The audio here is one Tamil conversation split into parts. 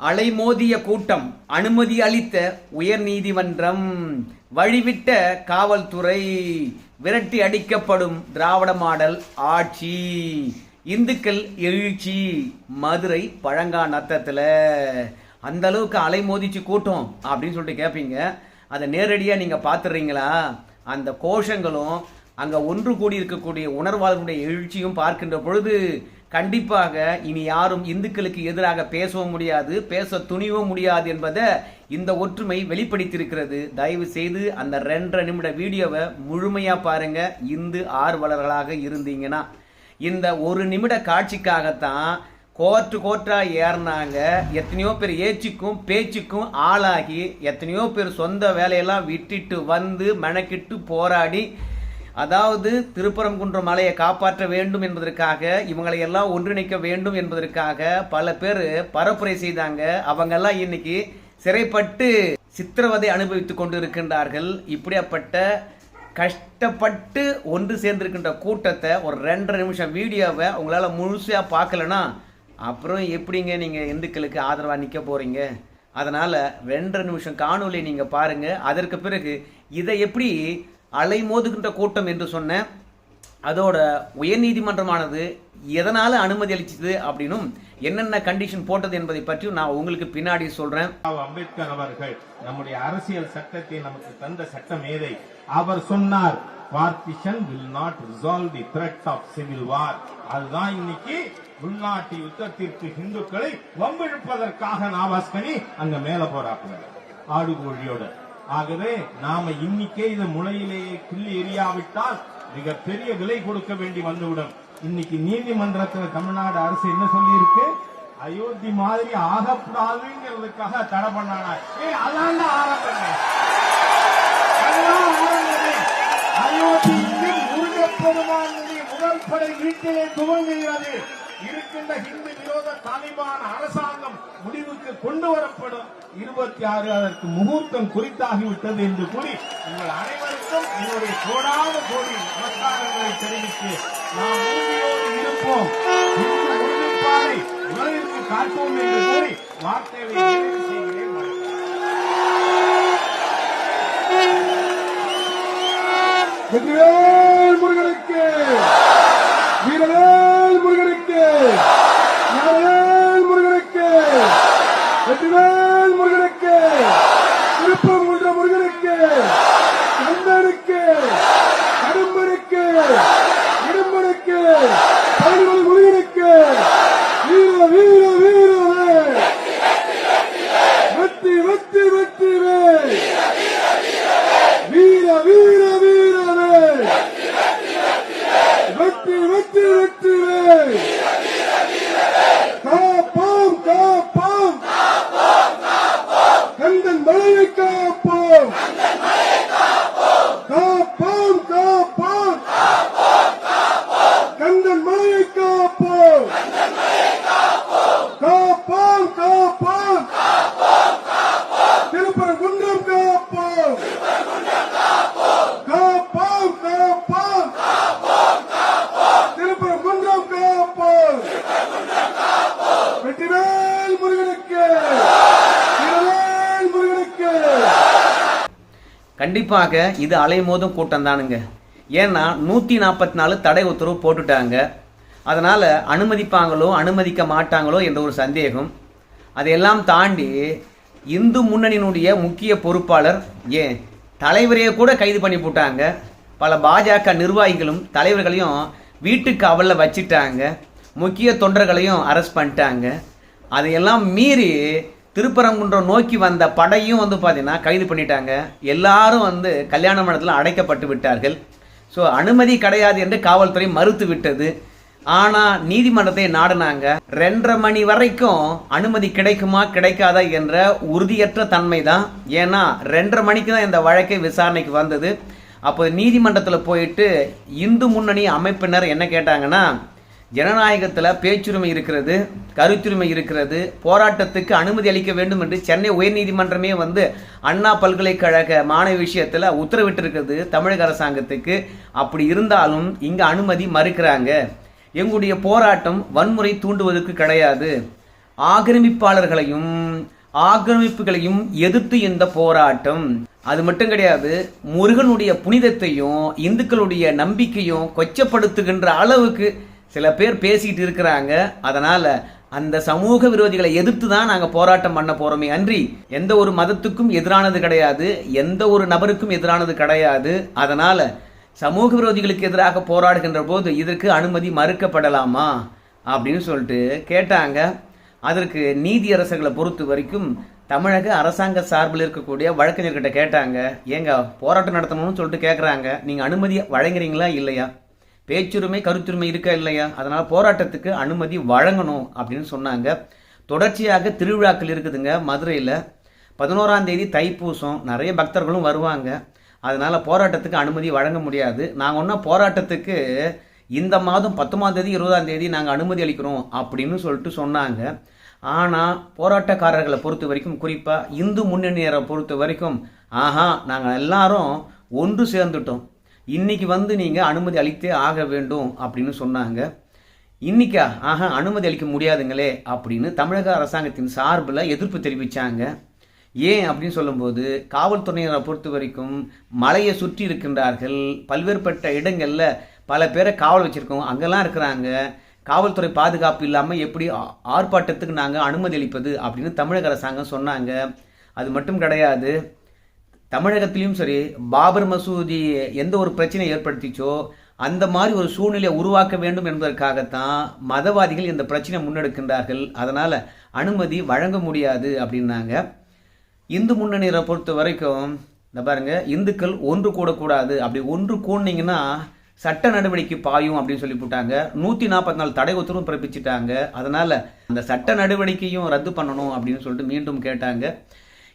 அலைமோதிய கூட்டம் அனுமதி அளித்த உயர் நீதிமன்றம் வழிவிட்ட காவல்துறை விரட்டி அடிக்கப்படும் திராவிட மாடல் ஆட்சி இந்துக்கள் எழுச்சி மதுரை பழங்கா நத்தத்தில் அந்த அளவுக்கு அலைமோதிச்சு கூட்டம் அப்படின்னு சொல்லிட்டு கேட்பீங்க அதை நேரடியாக நீங்கள் பார்த்துடுறீங்களா அந்த கோஷங்களும் அங்கே ஒன்று கூடி இருக்கக்கூடிய உணர்வாளர்களுடைய எழுச்சியும் பார்க்கின்ற பொழுது கண்டிப்பாக இனி யாரும் இந்துக்களுக்கு எதிராக பேசவும் முடியாது பேச துணிவும் முடியாது என்பதை இந்த ஒற்றுமை வெளிப்படுத்தியிருக்கிறது. தயவு செய்து அந்த ரெண்டரை நிமிட வீடியோவை முழுமையாக பாருங்க. இந்து ஆர்வலர்களாக இருந்தீங்கன்னா இந்த ஒரு நிமிட காட்சிக்காகத்தான் கோர்ட்டு கோர்ட்டாக ஏறினாங்க. எத்தனையோ பேர் ஏச்சுக்கும் பேச்சுக்கும் ஆளாகி எத்தனையோ பேர் சொந்த வேலையெல்லாம் விட்டுட்டு வந்து மெனக்கிட்டு போராடி அதாவது திருப்பரங்குன்றம் மலையை காப்பாற்ற வேண்டும் என்பதற்காக இவங்களை எல்லாம் ஒன்றிணைக்க வேண்டும் என்பதற்காக பல பேர் பரப்புரை செய்தாங்க. அவங்கெல்லாம் இன்னைக்கு சிறைப்பட்டு சித்திரவதை அனுபவித்துக் கொண்டு இருக்கின்றார்கள் இப்படியாப்பட்ட கஷ்டப்பட்டு ஒன்று சேர்ந்திருக்கின்ற கூட்டத்தை ஒரு ரெண்டரை நிமிஷம் வீடியோவை உங்களால் முழுசாக பார்க்கலனா அப்புறம் எப்படிங்க நீங்கள் இந்துக்களுக்கு ஆதரவாக நிற்க போகிறீங்க அதனால் ரெண்டரை நிமிஷம் காணொலி நீங்கள் பாருங்கள் அதற்கு பிறகு இதை எப்படி அலைமோதுகின்ற கூட்டம் என்று சொன்ன அதோட உயர்நீதிமன்றமானது எதனால அனுமதி அளிச்சது அப்படின்னும் என்னென்ன கண்டிஷன் போட்டது என்பதை பற்றி நான் உங்களுக்கு பின்னாடி சொல்றேன். அம்பேத்கர் அவர்கள் நம்முடைய அரசியல் சட்டத்தை நமக்கு தந்த சட்ட மேதை அவர் சொன்னார் partition will not resolve the threat of civil war அதுதான் இன்னைக்கு உள்நாட்டு யுத்தத்திற்கு இந்துக்களை வம்பிழுப்பதற்காக நாவாஸ்கனி அங்க மேல போறாப்புல ஆடுகோழியோட. ஆகவே நாம இன்னைக்கே இதை முளையிலேயே கிள்ளி எரியாவிட்டால் மிகப்பெரிய விலை கொடுக்க வேண்டி வந்துவிடும். இன்னைக்கு நீதிமன்றத்துல தமிழ்நாடு அரசு என்ன சொல்லியிருக்கு? அயோத்தி மாதிரி ஆகக்கூடாதுங்கிறதுக்காக தடை பண்ணானா? ஏ அதாண்ட ஆரம்பமே. முருகப்பெருமானுடைய முதல் படை வீட்டிலே துவங்குகிறது. இருக்கின்ற இந்து விரோத தாலிபான் அரசாங்கம் முடிவுக்கு கொண்டு வரப்படும் இருபத்தி ஆறு அதற்கு முகூர்த்தம் குறித்தாகிவிட்டது என்று கூறி உங்கள் அனைவருக்கும் என்னுடைய கோடான கோடி நமஸ்காரங்களை தெரிவித்து நாம் உறுதியோடு இருப்போம். இந்து உலகிற்கு காட்டுவோம் என்று கூறி வார்த்தைகளை செய்கிறேன். வெற்றிவேல் முருகனுக்கு வீரவேல் முருகனுக்கு ஞானவேல் முருகனுக்கு வெற்றிவேல் முருகனுக்கு திருப்பம் கொன்ற முருகனுக்கு கந்தனுக்கு கடும்பனுக்கு இடும்பனுக்கு பழனிமலை முருகனுக்கு வீர வீர வீரவே வெற்றி வெற்றி வெற்றி வேல் வீர வீர வீரவே வெற்றி வெற்றி வெற்றிவே காப்போம் காப்போம் கந்தன் மலையை காப்போம் காப்போம் காப்போம் கந்தன் மலையை காப்போம் காப்போம் காப்போம் திருப்பரங்குன்றம் காப்போம் காப்போம் காப்போம் திருப்பரங்குன்றம் காப்போம் வெற்றிவேல் முருகனுக்கு வீரவேல் முருகனுக்கு கண்டிப்பாக இது அலைமோதும் கூட்டம் தானுங்க. ஏன்னா நூற்றி நாற்பத்தி நாலு தடை உத்தரவு போட்டுட்டாங்க. அதனால் அனுமதிப்பாங்களோ அனுமதிக்க மாட்டாங்களோ என்ற ஒரு சந்தேகம். அதையெல்லாம் தாண்டி இந்து முன்னணியினுடைய முக்கிய பொறுப்பாளர் ஏன் தலைவரையே கூட கைது பண்ணி போட்டாங்க. பல பாஜக நிர்வாகிகளும் தலைவர்களையும் வீட்டுக்கு அவலில் வச்சிட்டாங்க. முக்கிய தொண்டர்களையும் அரெஸ்ட் பண்ணிட்டாங்க. அதையெல்லாம் மீறி திருப்பரங்குன்றம் நோக்கி வந்த படையும் வந்து பார்த்தீங்கன்னா கைது பண்ணிட்டாங்க. எல்லாரும் வந்து கல்யாண மண்டலத்தில் அடைக்கப்பட்டு விட்டார்கள். ஸோ அனுமதி கிடையாது என்று காவல்துறை மறுத்து விட்டது. ஆனால் நீதிமன்றத்தை நாடினாங்க. ரெண்டரை மணி வரைக்கும் அனுமதி கிடைக்குமா கிடைக்காதா என்ற உறுதியற்ற தன்மை தான் ஏன்னா ரெண்டரை மணிக்கு தான் இந்த வழக்கை விசாரணைக்கு வந்தது. அப்போ நீதிமன்றத்தில் போயிட்டு இந்து முன்னணி அமைப்பினர் என்ன கேட்டாங்கன்னா ஜனநாயகத்தில் பேச்சுரிமை இருக்கிறது கருத்துரிமை இருக்கிறது போராட்டத்துக்கு அனுமதி அளிக்க வேண்டும் என்று சென்னை உயர்நீதிமன்றமே வந்து அண்ணா பல்கலைக்கழக மாணவி விஷயத்தில் உத்தரவிட்டிருக்கிறது தமிழக அரசாங்கத்துக்கு. அப்படி இருந்தாலும் இங்கே அனுமதி மறுக்கிறாங்க. எங்களுடைய போராட்டம் வன்முறை தூண்டுவதற்கு கிடையாது. ஆக்கிரமிப்பாளர்களையும் ஆக்கிரமிப்புகளையும் எதிர்த்து இந்த போராட்டம். அது மட்டும் கிடையாது முருகனுடைய புனிதத்தையும் இந்துக்களுடைய நம்பிக்கையும் கொச்சப்படுத்துகின்ற அளவுக்கு சில பேர் பேசிட்டு இருக்கிறாங்க. அதனால அந்த சமூக விரோதிகளை எதிர்த்து தான் நாங்கள் போராட்டம் பண்ண போறோமே அன்றி எந்த ஒரு மதத்துக்கும் எதிரானது கிடையாது எந்த ஒரு நபருக்கும் எதிரானது கிடையாது. அதனால சமூக விரோதிகளுக்கு எதிராக போராடுகின்ற போது இதற்கு அனுமதி மறுக்கப்படலாமா? அப்படின்னு சொல்லிட்டு கேட்டாங்க. அதற்கு நீதியரசர்களை பொறுத்த வரைக்கும் தமிழக அரசாங்க சார்பில் இருக்கக்கூடிய வழக்கறிஞர்கிட்ட கேட்டாங்க. ஏங்க போராட்டம் நடத்தணும்னு சொல்லிட்டு கேட்குறாங்க நீங்கள் அனுமதி வழங்குறீங்களா இல்லையா? பேச்சுரிமை கருத்துரிமை இருக்கா இல்லையா? அதனால் போராட்டத்துக்கு அனுமதி வழங்கணும் அப்படின்னு சொன்னாங்க. தொடர்ச்சியாக திருவிழாக்கள் இருக்குதுங்க. மதுரையில் பதினோராம் தேதி தைப்பூசம். நிறைய பக்தர்களும் வருவாங்க. அதனால் போராட்டத்துக்கு அனுமதி வழங்க முடியாது. நாங்கள் ஒன்றும் போராட்டத்துக்கு இந்த மாதம் பத்தொம்பதாம் தேதி இருபதாம் தேதி நாங்கள் அனுமதி அளிக்கிறோம் அப்படின்னு சொல்லிட்டு சொன்னாங்க. ஆனால் போராட்டக்காரர்களை பொறுத்த வரைக்கும் குறிப்பாக இந்து முன்னணியரை பொறுத்த வரைக்கும் ஆஹா நாங்கள் எல்லாரும் ஒன்று சேர்ந்துட்டோம். இன்னைக்கு வந்து நீங்கள் அனுமதி அளித்தே ஆக வேண்டும் அப்படின்னு சொன்னாங்க. இன்னைக்கா ஆக அனுமதி அளிக்க முடியாதுங்களே அப்படின்னு தமிழக அரசாங்கத்தின் சார்பில் எதிர்ப்பு தெரிவித்தாங்க ஏன் அப்படின்னு சொல்லும்போது காவல்துறையினரை பொறுத்த வரைக்கும் மலையை சுற்றி இருக்கின்றார்கள். பல்வேறுபட்ட இடங்களில் பல பேரை காவல் வச்சுருக்கோம். அங்கெல்லாம் இருக்கிறாங்க. காவல்துறை பாதுகாப்பு இல்லாமல் எப்படி ஆர்ப்பாட்டத்துக்கு நாங்கள் அனுமதி அளிப்பது அப்படின்னு தமிழக அரசாங்கம் சொன்னாங்க. அது மட்டும் கிடையாது. தமிழகத்திலையும் சரி பாபர் மசூதி எந்த ஒரு பிரச்சனையை ஏற்படுத்திச்சோ அந்த மாதிரி ஒரு சூழ்நிலையை உருவாக்க வேண்டும் என்பதற்காகத்தான் மதவாதிகள் இந்த பிரச்சனை முன்னெடுக்கின்றார்கள். அதனால் அனுமதி வழங்க முடியாது அப்படின்னாங்க. இந்து முன்னணியரை பொறுத்த வரைக்கும் இந்த பாருங்க இந்துக்கள் ஒன்று கூடக்கூடாது. அப்படி ஒன்று கூடினீங்கன்னா சட்ட நடவடிக்கை பாயும் அப்படின்னு சொல்லி போட்டாங்க. நூற்றி நாற்பத்தி நாலு தடை உத்தரவும் பிறப்பிச்சிட்டாங்க. அதனால் அந்த சட்ட நடவடிக்கையும் ரத்து பண்ணணும் அப்படின்னு சொல்லிட்டு மீண்டும் கேட்டாங்க.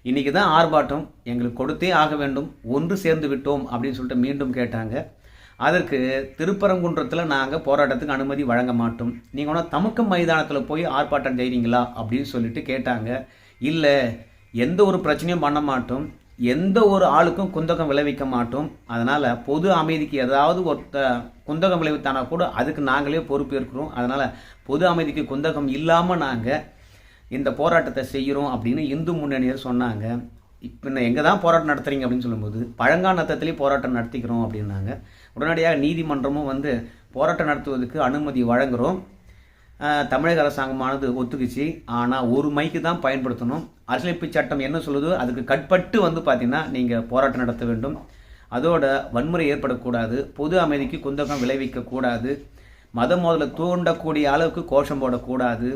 இன்றைக்கி தான் ஆர்ப்பாட்டம் எங்களுக்கு கொடுத்தே ஆக வேண்டும் ஒன்று சேர்ந்து விட்டோம் அப்படின்னு சொல்லிட்டு மீண்டும் கேட்டாங்க. அதற்கு திருப்பரங்குன்றத்தில் நாங்கள் போராட்டத்துக்கு அனுமதி வழங்க மாட்டோம். நீங்கள் ஒன்றா தமுக்கம் மைதானத்தில் போய் ஆர்ப்பாட்டம் செய்கிறீங்களா அப்படின்னு சொல்லிட்டு கேட்டாங்க. இல்லை எந்த ஒரு பிரச்சனையும் பண்ண மாட்டோம். எந்த ஒரு ஆளுக்கும் குந்தகம் விளைவிக்க மாட்டோம். அதனால் பொது அமைதிக்கு ஏதாவது ஒருத்த குந்தகம் விளைவித்தானா கூட அதுக்கு நாங்களே பொறுப்பேற்கிறோம் அதனால் பொது அமைதிக்கு குந்தகம் இல்லாமல் நாங்கள் இந்த போராட்டத்தை செய்கிறோம் அப்படின்னு இந்து முன்னணியர் சொன்னாங்க. இப்போ எங்கே தான் போராட்டம் நடத்துறீங்க அப்படின்னு சொல்லும்போது பழங்காநத்தத்திலே போராட்டம் நடத்திக்கிறோம் அப்படின்னாங்க. உடனடியாக நீதிமன்றமும் வந்து போராட்டம் நடத்துவதற்கு அனுமதி வழங்குகிறோம் தமிழக அரசாங்கமானது ஒத்துக்குச்சு. ஆனால் ஒரு மைக்கு தான் பயன்படுத்தணும். அரசியலமைப்பு சட்டம் என்ன சொல்லுதோ அதுக்கு கட்பட்டு வந்து பார்த்திங்கன்னா நீங்கள் போராட்டம் நடத்த வேண்டும். அதோட வன்முறை ஏற்படக்கூடாது. பொது அமைதிக்கு குந்தகம் விளைவிக்கக்கூடாது. மத மோதலை தூண்டக்கூடிய அளவுக்கு கோஷம் போடக்கூடாது.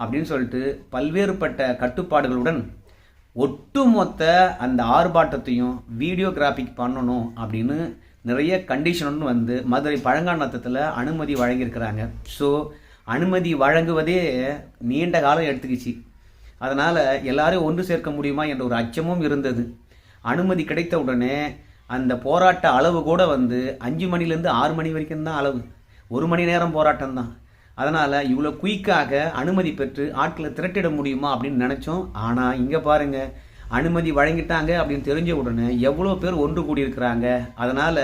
அப்படின்னு சொல்லிட்டு பல்வேறுபட்ட கட்டுப்பாடுகளுடன் ஒட்டுமொத்த அந்த ஆர்ப்பாட்டத்தையும் வீடியோகிராஃபிக் பண்ணணும் அப்படின்னு நிறைய கண்டிஷன் வந்து மதுரை பழங்காநத்தத்தில் அனுமதி வழங்கியிருக்கிறாங்க. ஸோ அனுமதி வழங்குவதே நீண்ட காலம் எடுத்துக்கிச்சு. அதனால் எல்லாரையும் ஒன்று சேர்க்க முடியுமா என்ற ஒரு அச்சமும் இருந்தது. அனுமதி கிடைத்த உடனே அந்த போராட்ட அளவு கூட வந்து அஞ்சு மணிலேருந்து ஆறு மணி வரைக்கும் தான் அளவு. ஒரு மணி நேரம் போராட்டம் தான் அதனால் இவ்வளோ குயிக்காக அனுமதி பெற்று ஆட்களை திரட்டிட முடியுமா அப்படின்னு நினச்சோம். ஆனால் இங்கே பாருங்க அனுமதி வழங்கிட்டாங்க அப்படின்னு தெரிஞ்ச உடனே எவ்வளோ பேர் ஒன்று கூடியிருக்கிறாங்க. அதனால்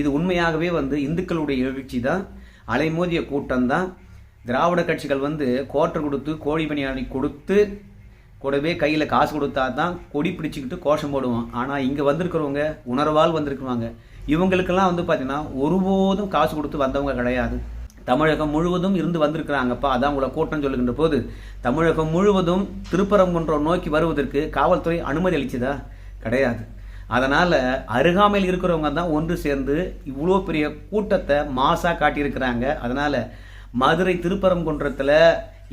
இது உண்மையாகவே வந்து இந்துக்களுடைய எழுச்சி தான் அலைமோதிய கூட்டம் தான் திராவிட கட்சிகள் வந்து கோட்டர் கொடுத்து கோழி பணியாளி கொடுத்து கூடவே கையில் காசு கொடுத்தா தான் கொடி பிடிச்சிக்கிட்டு கோஷம் போடுவோம் ஆனால் இங்கே வந்திருக்கிறவங்க உணர்வால் வந்திருக்குவாங்க இவங்களுக்கெல்லாம் வந்து பார்த்திங்கன்னா ஒருபோதும் காசு கொடுத்து வந்தவங்க கிடையாது. தமிழகம் முழுவதும் இருந்து வந்திருக்கிறாங்கப்பா. அதான் உங்களை கூட்டம் சொல்லுகின்ற போது தமிழகம் முழுவதும் திருப்பரங்குன்றம் நோக்கி வருவதற்கு காவல்துறை அனுமதி அளிச்சதா? கிடையாது. அதனால் அருகாமையில் இருக்கிறவங்க தான் ஒன்று சேர்ந்து இவ்வளோ பெரிய கூட்டத்தை மாசாக காட்டியிருக்கிறாங்க. அதனால் மதுரை திருப்பரங்குன்றத்தில்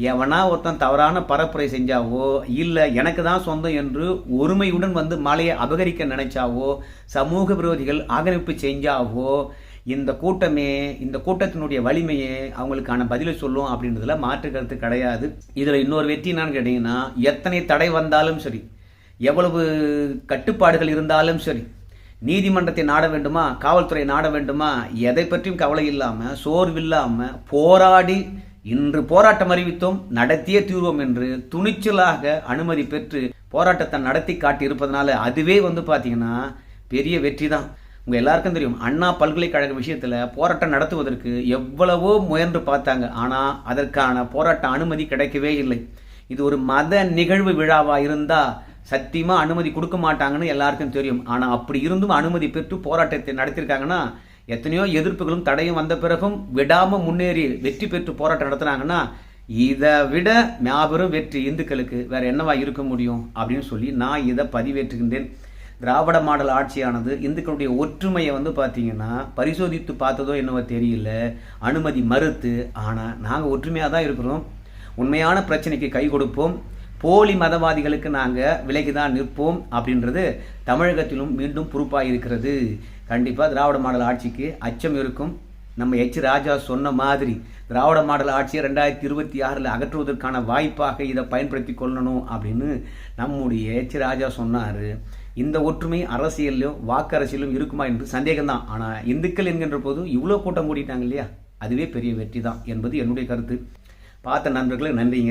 எவனா ஒருத்தன் தவறான பரப்புரை செஞ்சாவோ இல்லை எனக்கு தான் சொந்தம் என்று ஒருமையுடன் வந்து மலையை அபகரிக்க நினைச்சாவோ சமூக விரோதிகள் ஆக்கிரமிப்பு செஞ்சாவோ இந்த கூட்டமே இந்த கூட்டத்தினுடைய வலிமையே அவங்களுக்கான பதிலை சொல்லும் அப்படின்றதுல மாற்று கருத்து கிடையாது. இதில் இன்னொரு வெற்றி என்னன்னு கேட்டிங்கன்னா எத்தனை தடை வந்தாலும் சரி எவ்வளவு கட்டுப்பாடுகள் இருந்தாலும் சரி நீதிமன்றத்தை நாட வேண்டுமா காவல்துறை நாட வேண்டுமா எதை பற்றியும் கவலை இல்லாமல் சோர்வில்லாமல் போராடி இன்று போராட்டம் அறிவித்தோம் நடத்தியே தீர்வோம் என்று துணிச்சலாக அனுமதி பெற்று போராட்டத்தை நடத்தி காட்டி இருப்பதனால அதுவே வந்து பார்த்தீங்கன்னா பெரிய வெற்றி தான் உங்கள் எல்லாருக்கும் தெரியும் அண்ணா பல்கலைக்கழக விஷயத்தில் போராட்டம் நடத்துவதற்கு எவ்வளவோ முயன்று பார்த்தாங்க. ஆனால் அதற்கான போராட்ட அனுமதி கிடைக்கவே இல்லை. இது ஒரு மத நிகழ்வு விழாவாக இருந்தால் சத்தியமாக அனுமதி கொடுக்க மாட்டாங்கன்னு எல்லாருக்கும் தெரியும். ஆனால் அப்படி இருந்தும் அனுமதி பெற்று போராட்டத்தை நடத்தியிருக்காங்கன்னா எத்தனையோ எதிர்ப்புகளும் தடையும் வந்த பிறகும் விடாமல் முன்னேறி வெற்றி பெற்று போராட்டம் நடத்துனாங்கன்னா இதை விட மாபெரும் வெற்றி இந்துக்களுக்கு வேற என்னவா இருக்க முடியும் அப்படின்னு சொல்லி நான் இதை பதிவேற்றுகின்றேன். திராவிட மாடல் ஆட்சியானது இந்துக்களுடைய ஒற்றுமையை வந்து பார்த்தீங்கன்னா பரிசோதித்து பார்த்ததோ என்னவோ தெரியல. அனுமதி மறுத்து. ஆனால் நாங்கள் ஒற்றுமையாக தான் இருக்கிறோம். உண்மையான பிரச்சனைக்கு கை கொடுப்போம். போலி மதவாதிகளுக்கு நாங்கள் விலகி தான் நிற்போம் அப்படின்றது தமிழகத்திலும் மீண்டும் பொறுப்பாக இருக்கிறது. கண்டிப்பாக திராவிட மாடல் ஆட்சிக்கு அச்சம் இருக்கும். நம்ம எச். ராஜா சொன்ன மாதிரி திராவிட மாடல் ஆட்சியை ரெண்டாயிரத்தி இருபத்தி ஆறில் அகற்றுவதற்கான வாய்ப்பாக இதை பயன்படுத்தி கொள்ளணும் அப்படின்னு நம்முடைய எச். ராஜா சொன்னார். இந்த ஒற்றுமை அரசியலிலும் வாக்கரசியலும் இருக்குமா என்று சந்தேகம்தான். ஆனால் இந்துக்கள் என்கின்ற போது இவ்வளோ கூட்டம் கூட்டிட்டாங்க இல்லையா? அதுவே பெரிய வெற்றி தான் என்பது என்னுடைய கருத்து. பார்த்த நண்பர்களுக்கு நன்றிங்க.